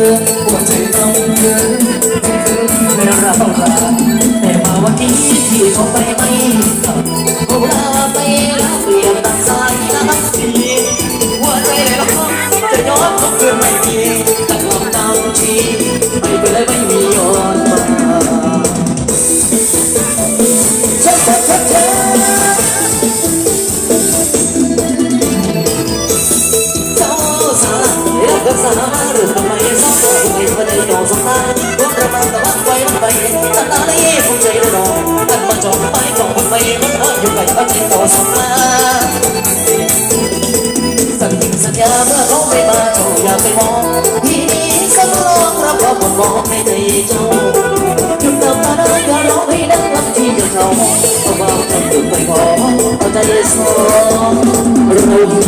อหัวใจต้องเกินไม่เรารักแต่มาวันนี้ที่เขาไปไม่กลับเขาลาไปแล้วเปลี่ยนตัดสายตาสีหัวใจเลยละครับจะย้อนก็คือไม่มีแต่ความตามทีไม่เป็นไรไม่มีย้อนมาชัดชัดชัดชัดเจ้าสาว ก็ใจต่อสมาสัญญาสัญญาเมื่อเขาไม่มาเจ้าอย่าไปมองที่นี้สักลองรับว่าผมมองไม่ได้เจ้าหยุดเติมตาได้อย่าร้องให้ดังลำที่เดียวเขาเพราะว่าทำอยู่ไม่พอเอาใจสู้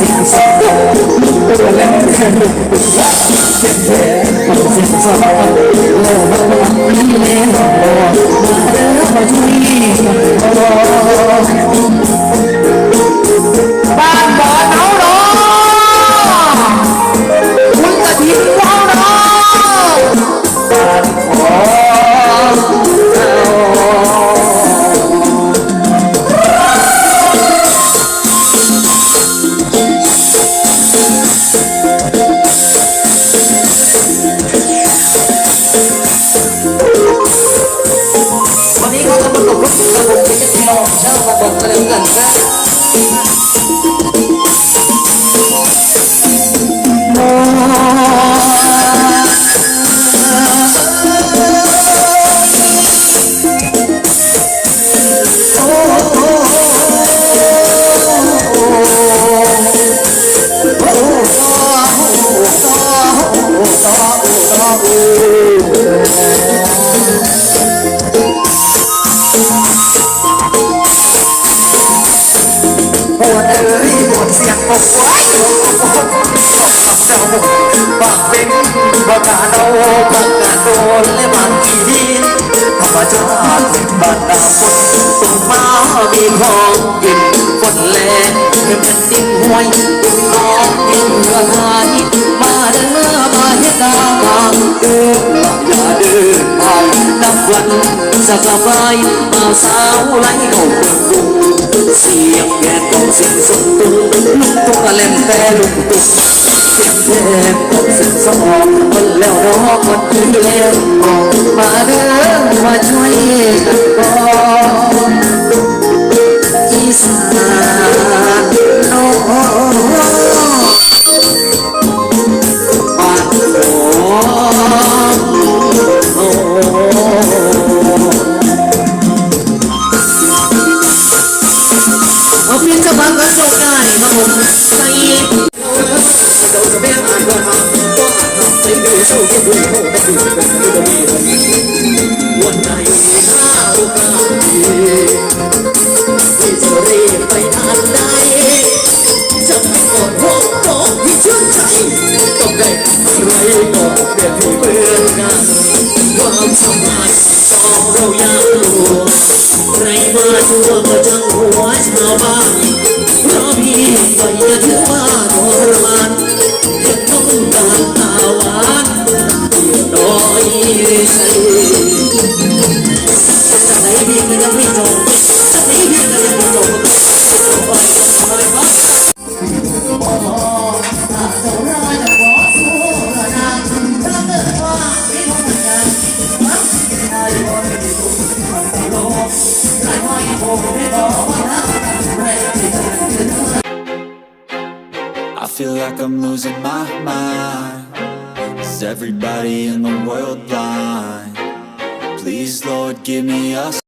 ปว น ปวดเสียงปวดหัวเจ้าปากเป็นบากาโดบากาโดและบางทีธรรมชาติบ้านดาวฝนตกมามีของกินฝนแรงเก็บเป็นดินห้วยดินน้องดินเรือหายมาเด้อมาเฮ็ดตาบางเด้ออย่าเด้อไปนับวันสักบายมาสาวไลโอ้เเสียงแกต้องเสียงสมตุงลุกตุกะเล่นแต่ลุกตุกเสียงแกต้องเสียงสองมันแล้วรอมันคือแล้วออกมาเด้อมาช่วยกันก่อน จะฟังกันจบได้ครับผมใส่วันไหนถ้าโอกาสดีที่จะรีบไปทางใดจะไม่กอดห้องน้องที่ชื่นใจต้องได้อะไรก็เปลี่ยนที่เพื่อนกันความสัมพันธ์องเรายาวหลวใครมาทั่วมาจังหัวชาวบ้าน feel like I'm losing my mind Is everybody in the world blind? Please, Lord, give me a